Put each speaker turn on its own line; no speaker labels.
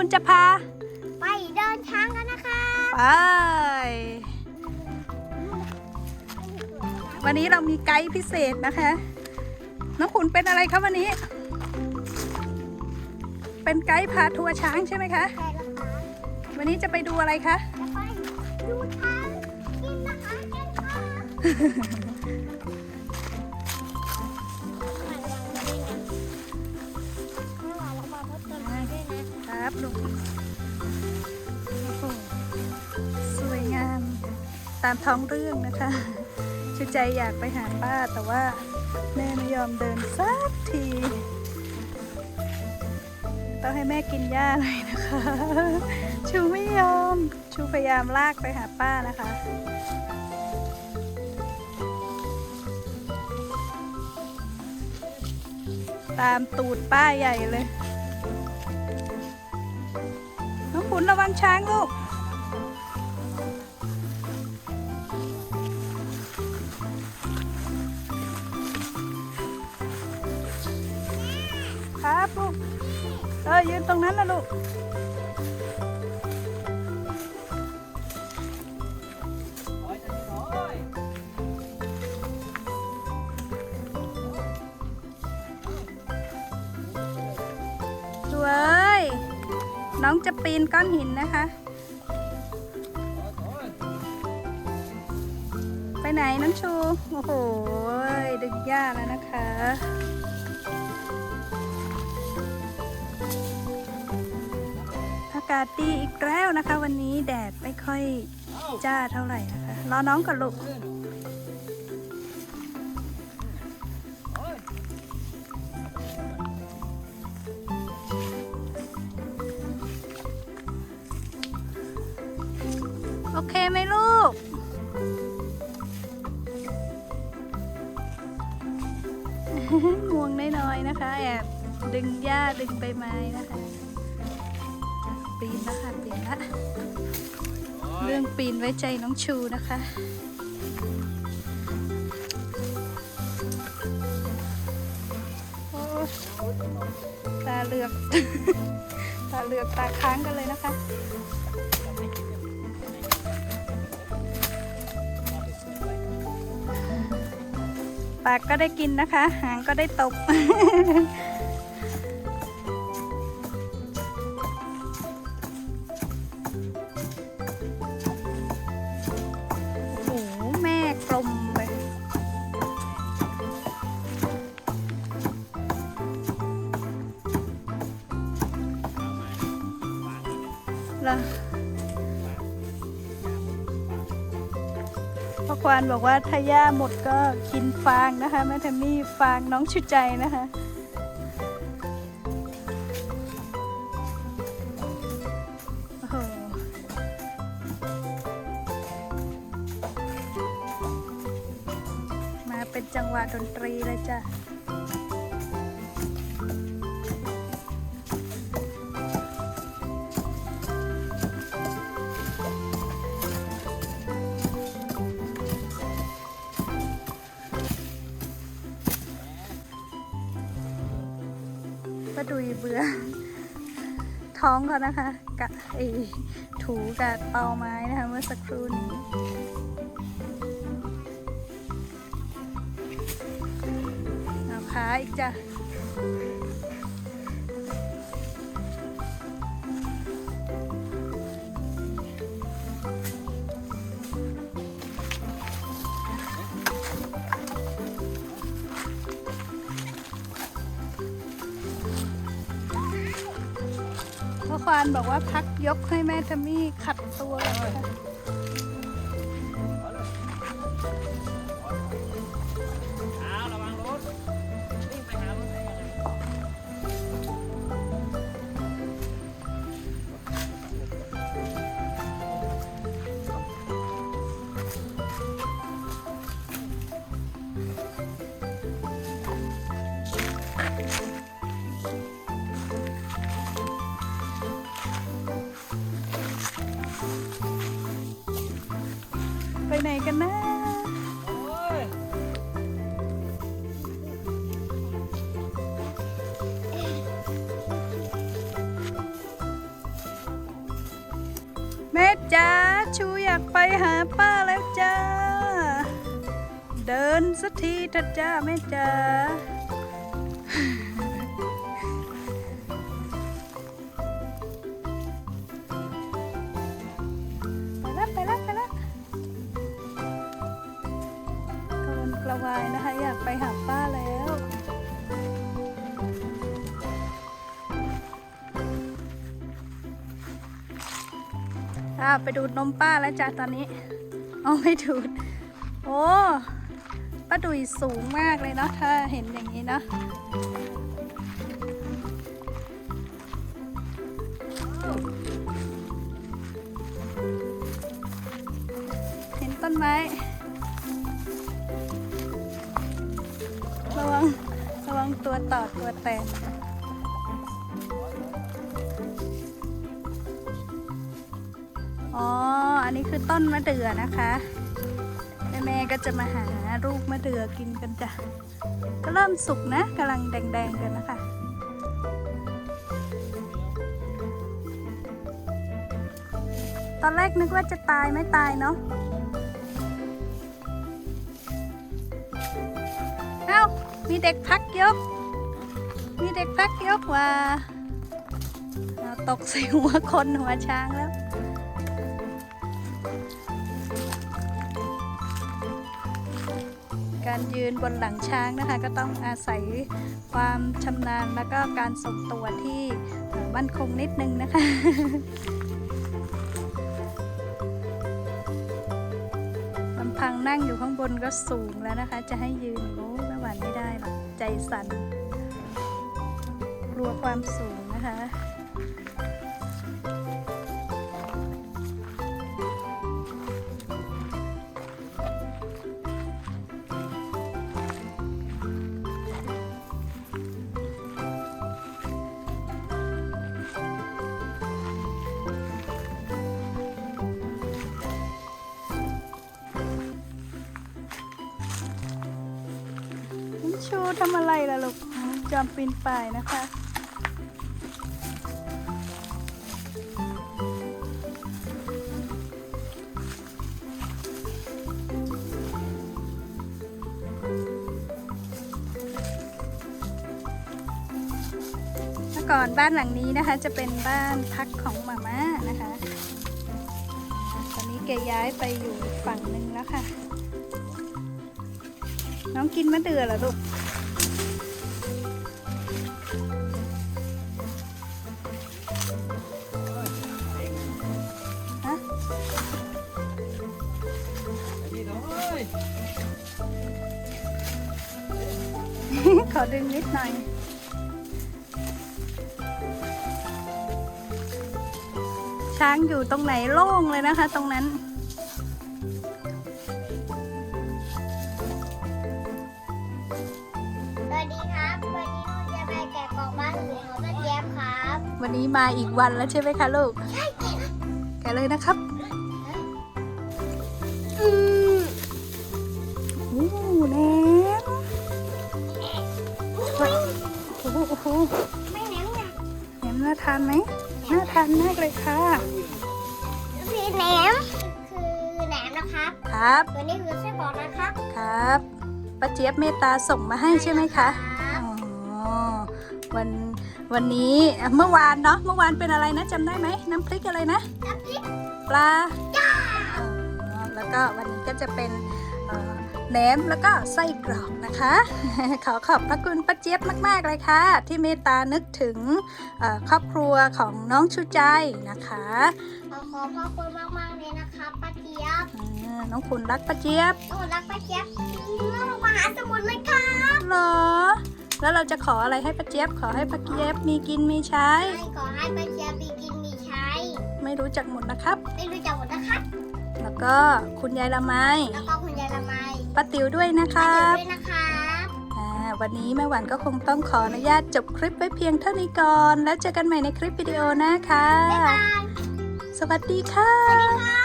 คุณจะพา
ไปเดินทางกันนะคะ
ไป วันนี้เรามีไกด์พิเศษนะคะ น้องขุนเป็นอะไรคะวันนี้ เป็นไกด์พาทัวร์ช้างใช่ไหมคะ
ใช่แล้วค่ะ
วันนี้จะไปดูอะไรคะ
จะไปดูทางกินนะคะกันค่ะ
ลูกโอ้โหสวยงาม ตามท้องเรื่องนะคะชูใจอยากไปหาป้าแต่ว่าแม่ไม่ยอมเดินสักที ต้องให้แม่กินหญ้าหน่อยนะคะ ชูไม่ยอม ชูพยายามลากไปหาป้านะคะตามตูดป้าใหญ่เลย ระวังช้างลูก ครับลูก เออยืนตรงนั้นนะลูก น้องจะปีนก้อนหินนะคะ ไปไหนน้องชู โอ้โห ดึงหญ้าแล้วนะคะ อากาศดีอีกแล้วนะคะ วันนี้แดดไม่ค่อยจ้าเท่าไหร่นะคะ รอน้องก่อนลูก ไหมลูก งวงน้อยๆนะคะ แอบดึงหญ้าดึงใบไม้นะคะ ปีนแล้วค่ะปีนละเรื่องปีนไว้ใจน้องชูนะคะตาเหลือกตาเหลือกตาค้างกันเลยนะคะ ปากก็ได้กินนะคะ หางก็ได้ตบ พ่อควานบอกว่าถ้าย่าหมดก็กินฟางนะคะแม่ทมมี่ฟางน้องชุดใจนะคะมาเป็นจังหวะดนตรีเลยจ้ะ ก็ดุยเบื่อ ท้องเขานะคะกะไอถูกับเตาไม้นะคะเมื่อสักครู่นี้เอาขาอีกจ้ะ ควานบอกว่าพักยกให้แม่ทมี่ขัดตัวเลยค่ะ
กันนะ แม่จ้าชูอยาก
ไปหาป้าแล้วจ้า เดินสักทีเถอะจ้าแม่จ้า อ่าไปดูดนมป้าแล้วจ้ะตอนนี้ เอาไม่ดูด โอ้ป้าดุยสูงมากเลยเนาะถ้าเห็นอย่างนี้เนาะเห็นต้นไม้ระวังระวังตัวต่อตัวแตก อ๋อ อันนี้คือต้นมะเดื่อนะคะแม่แม่ก็จะมาหาลูกมะเดื่อกินกันจ้ะ ก็เริ่มสุกนะกำลังแดงๆกันนะคะตอนแรกนึกว่าจะตายไม่ตายเนาะเอ้า มีเด็กพักยก มีเด็กพักยกว่า ตกใส่หัวคนหัวช้างแล้ว การยืนบนหลังช้างนะคะ ก็ต้องอาศัยความชำนาญแล้วก็การทรงตัวที่มั่นคงนิดนึงนะคะลำพังนั่งอยู่ข้างบนก็สูงแล้วนะคะ จะให้ยืนโอ้ไม่หวานไม่ได้หรอกใจสั่นกลัวความสูง ชูทำอะไรล่ะลูกจอมปีนป่ายนะคะเมื่อก่อนบ้านหลังนี้นะคะ จะเป็นบ้านพักของหมาม่านะคะ ตอนนี้แกย้ายไปอยู่ฝั่งหนึ่งแล้วค่ะ น้องกินมะเดื่อเหรอลูกฮะขอดึงนิดหน่อยช้างอยู่ตรงไหนโล่งเลยนะคะ ตรงนั้น วันนี้มาอีกวันแล้วใช่ไหมคะลูก
ใช่แกะ
แกะเลยนะครับ
อืม
โอ้โหแหนมโอ้โหโอ้โห
ไม่แหนมไง
แหนมน่าทานไหมน่าทานมากเลยค่ะ
พี่แหนม คือแหนมนะครับ
ครับ
ตัวนี้คือไส้กรอกนะครับ
ครับป้าเจี๊ยบเมตตาส่งมาให้ใช่ไหมคะ
รับ
อ๋อ วัน วันนี้อะเมื่อวานเนาะเมื่อวานเป็นอะไรนะจำได้ไหมน้ำพริกอะไรนะ
น้ำพริก
ปลาอ๋อแล้วก็วันนี้ก็จะเป็นเอ่อแหนมแล้วก็ไส้กรอกนะคะ ขอขอบพระคุณป้าเจี๊ยบมากๆเลยค่ะ ที่เมตตานึกถึงเอ่อครอบครัวของน้องชูใจนะคะ
ขอขอบพระคุณมากๆเลยนะครับป้าเจี๊ยบ
อ่าน้องคุณรักป้าเจี๊ยบ
โอ้รักป้าเจี๊ยบโลกมหาสมุทรเลยครับ
เหรอ แล้วเราจะขออะไรให้ป้าเจี๊ยบขอให้ป้าเจี๊ยบมีกินมีใช้
ให้ขอให้ป้าเจี๊ยบมีกินมีใช้
ไม่รู้จักหมดนะครับ
ไม่รู้จักหมดนะครับ
แล้วก็คุณยายละไม
แล้วก็คุณยายละไม
ป้าติ๋วด้วยนะค
ป้า
รั
เจี๊ยบบด้วยนะครับ
อ่าวันนี้แม่หวานก็คงต้องขออนุญาตจบคลิปไว้เพียงเท่านี้ก่อน แล้วเจอกันใหม่ในคลิปวิดีโอนะคะ
บ๊ายบาย
สวัสดีค่ะ
สวัสดีค่ะ